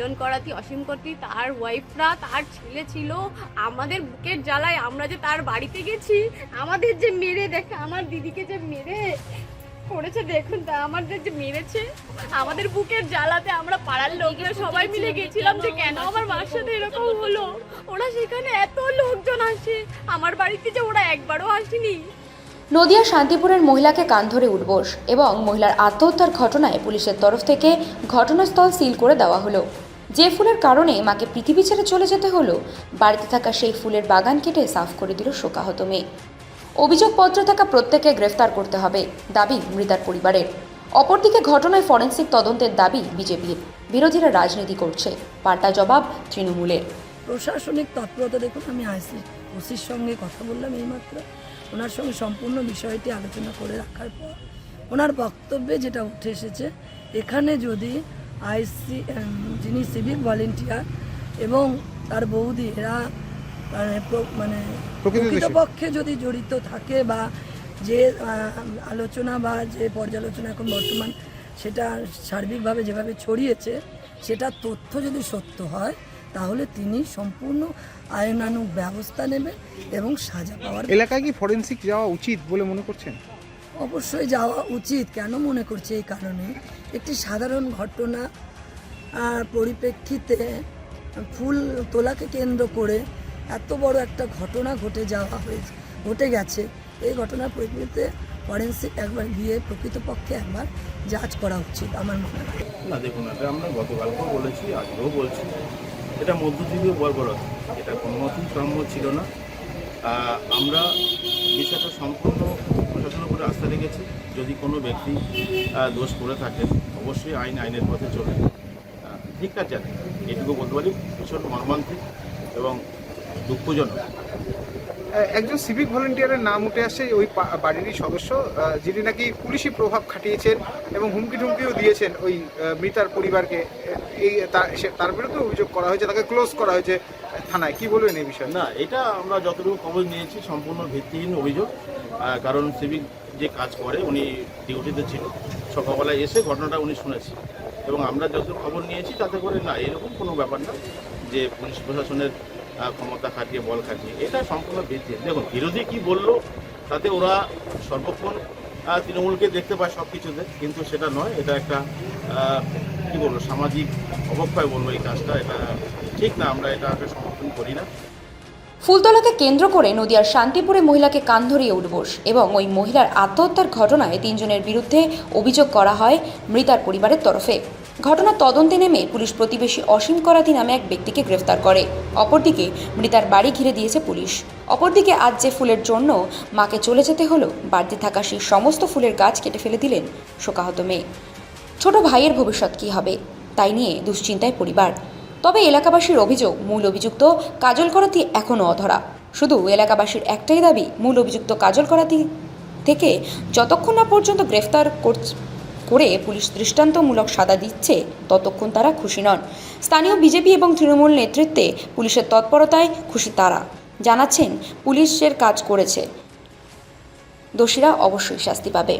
মিলন করাতি অসীম করতি তার ওয়াইফরা তার ছেলে ছিল। আমাদের বুকের জ্বালায় আমরা যে তার বাড়িতে গেছি আমাদের যে মেরে দেখে আমার দিদিকে যে মেরে করেছে দেখুন তা আমাদের যে মেরেছে আমাদের বুকের জ্বালাতে আমরা পাড়ার লোকরা সবাই মিলে গেছিলাম যে কেন আমার মার সাথে এরকম হলো? ওরা সেখানে এত লোকজন আসে আমার বাড়িতে যে ওরা একবারও আসেনি। নদিয়া শান্তিপুরের মহিলাকে কান ধরে উঠবোস এবং মহিলার আত্মহত্যার ঘটনায় পুলিশের তরফ থেকে ঘটনাস্থল সিল করে দেওয়া হলো। যে ফুলের কারণে মাকে পৃথিবী ছেড়ে চলে যেতে হলো, বাড়িতে থাকা সেই ফুলের বাগান কেটে সাফ করে দিল শোকাহত মেয়ে। অভিযোগপত্র থাকা প্রত্যেকে গ্রেফতার করতে হবে, দাবি মৃতার পরিবারের। অপরদিকে ঘটনায় ফরেন্সিক তদন্তের দাবি বিজেপির। বিরোধীরা রাজনীতি করছে, পাল্টা জবাব তৃণমূলের। প্রশাসনিক তৎপরতা দেখুন, আমি আইসি, ওসির সঙ্গে কথা বললাম এইমাত্র। ওনার সঙ্গে সম্পূর্ণ বিষয়টি আলোচনা করে রাখার পর, ওনার বক্তব্যে যেটা উঠে এসেছে, এখানে যদি আইসি যিনি সিভিক ভলেন্টিয়ার এবং তার বৌদি এরা মানে মানে। প্রকৃতপক্ষে যদি জড়িত থাকে বা যে আলোচনা বা যে পর্যালোচনা এখন বর্তমান সেটা সার্বিকভাবে যেভাবে ছড়িয়েছে সেটা তথ্য যদি সত্য হয় তাহলে তিনি সম্পূর্ণ আইনানুগ ব্যবস্থা নেবে এবং সাজা পাওয়ার এলাকায় কি ফরেন্সিক যাওয়া উচিত বলে মনে করছেন অবশ্যই যাওয়া উচিত। কেন মনে করছে এই কারণে? একটি সাধারণ ঘটনা পরিপ্রেক্ষিতে ফুল তোলাকে কেন্দ্র করে এত বড় একটা ঘটনা ঘটে যাওয়া হয়েছে ঘটে গেছে। এই ঘটনার পরিপ্রেক্ষিতে ফরেন্সিক একবার গিয়ে প্রকৃতপক্ষে একবার যাচ করা উচিত আমার মনে হয়। না, দেখুন, এটা আমরা গতকালকেও বলেছি আজকেও বলছি। এটা মধ্যযুগীয় বর্বরতা। এটা কোনো মতেই কাম্য ছিল না। আমরা বিষয়টা সম্পূর্ণ প্রশাসনের উপরে আস্থা রেখেছি যদি কোনো ব্যক্তি দোষ করে থাকেন অবশ্যই আইন আইনের পথে চলে আহ, জানে এটুকু বলতে পারি ভীষণ মর্মান্তিক এবং দুঃখজনক। একজন সিভিক ভলেন্টিয়ারের নাম উঠে আসে ওই বাড়িরই সদস্য যিনি নাকি পুলিশি প্রভাব খাটিয়েছেন এবং হুমকি টুমকিও দিয়েছেন ওই মৃতার পরিবারকে। এই তার- বিরুদ্ধে অভিযোগ করা হয়েছে, তাকে ক্লোজ করা হয়েছে থানায়। কি বলবেন এই বিষয়ে? না, এটা আমরা যতটুকু খবর নিয়েছি, সম্পূর্ণ ভিত্তিহীন অভিযোগ কারণ সিভিক যে কাজ করে, উনি ডিউটিতে ছিল। সকালবেলায় এসে ঘটনাটা উনি শুনেছি এবং আমরা যত খবর নিয়েছি, তাতে করে না, এরকম কোনো ব্যাপার না যে পুলিশ প্রশাসনের ক্ষমতা খাটিয়ে, বল খাটিয়ে, এটা সম্পূর্ণ ভিত্তিহীন। দেখুন, বিরোধী কি বলল, তাতে ওরা সর্বক্ষণ তৃণমূলকে দেখতে পায় সব কিছুতে কিন্তু সেটা নয়, এটা একটা কি বলব, সামাজিক অবক্ষয় বলব এই কাজটা, এটা ঠিক না, আমরা এটাকে সমর্থন করি না। ফুলতলাকে কেন্দ্র করে নদিয়ার শান্তিপুরে মহিলাকে কান ধরিয়ে উঠবোস এবং ওই মহিলার আত্মহত্যার ঘটনায় তিনজনের বিরুদ্ধে অভিযোগ করা হয় মৃতার পরিবারের তরফে। ঘটনার তদন্তে নেমে পুলিশ প্রতিবেশী অসীম করাতি নামে এক ব্যক্তিকে গ্রেফতার করে। অপরদিকে মৃতার বাড়ি ঘিরে দিয়েছে পুলিশ। অপরদিকে আজ যে ফুলের জন্য মাকে চলে যেতে হলো, বাড়িতে থাকা সেই সমস্ত ফুলের গাছ কেটে ফেলে দিলেন শোকাহত মেয়ে। ছোট ভাইয়ের ভবিষ্যৎ কী হবে? তাই নিয়ে দুশ্চিন্তায় পরিবার। তবে এলাকাবাসীর অভিযোগ, মূল অভিযুক্ত কাজল করাতি এখনও অধরা। শুধু এলাকাবাসীর একটাই দাবি, মূল অভিযুক্ত কাজল করাতি থেকে যতক্ষণ না পর্যন্ত গ্রেফতার করে পুলিশ দৃষ্টান্তমূলক সাদা দিচ্ছে, ততক্ষণ তারা খুশি নন। স্থানীয় বিজেপি এবং তৃণমূল নেতৃত্বে পুলিশের তৎপরতায় খুশি তারা। জানাচ্ছেন, পুলিশের কাজ করেছে। দোষীরা অবশ্যই শাস্তি পাবে।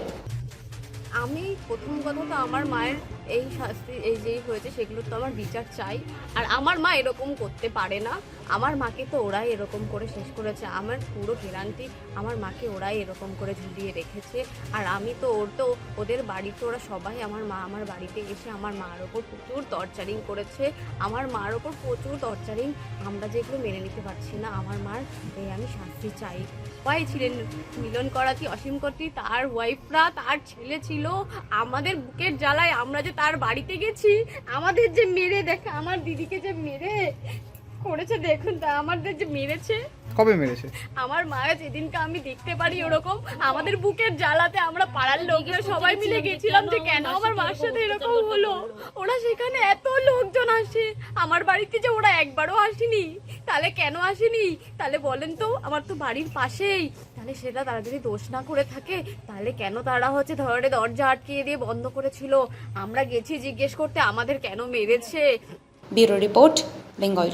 আমি প্রথম কথা তো আমার মায়ের এই শাস্তি, এই যেই হয়েছে সেগুলো তো আমার বিচার চাই। আর আমার মা এরকম করতে পারে না। আমার মাকে তো ওরাই এরকম করে শেষ করেছে। আমার পুরো গ্যারান্টি আমার মাকে ওরাই এরকম করে ঝুলিয়ে রেখেছে। আর আমি তো ওর তো ওদের বাড়িতে ওরা সবাই আমার মা, আমার বাড়িতে এসে আমার মার ওপর প্রচুর টর্চারিং করেছে। আমার মার ওপর প্রচুর টর্চারিং। আমরা যেগুলো মেনে নিতে পারছি না, আমার মার এই আমি শাস্তি চাই। সবাই ছিলেন মিলন করাতি অসীম করতি তার ওয়াইফরা তার ছেলে ছিল। আমাদের বুকের জ্বালায় আমরা যে তার বাড়িতে গেছি। আমাদের যে মেরে দেখে, আমার দিদিকে যে মেরে করেছে দেখুন তা আমাদের যে মেরেছে। কবে মেরেছে? আমার মায়ের যেদিনকে আমি দেখতে পারি ওরকম আমাদের বুকের জ্বালাতে আমরা পাড়ার লোকরা সবাই মিলে গেছিলাম যে কেন আমার মার সাথে এরকম হলো? ওরা সেখানে এত লোকজন আসে। আমার বাড়িতে যে ওরা একবারও আসেনি তাহলে কেন আসেনি? তাহলে বলেন তো আমার তো বাড়ির পাশেই। তাহলে সেটা তারা যদি দোষ না করে থাকে তাহলে কেন তারা হচ্ছে ধরে দরজা আটকিয়ে দিয়ে বন্ধ করেছিল? আমরা গেছি জিজ্ঞেস করতে আমাদের কেন মেরেছে? ব্যুরো রিপোর্ট।《Bengal》。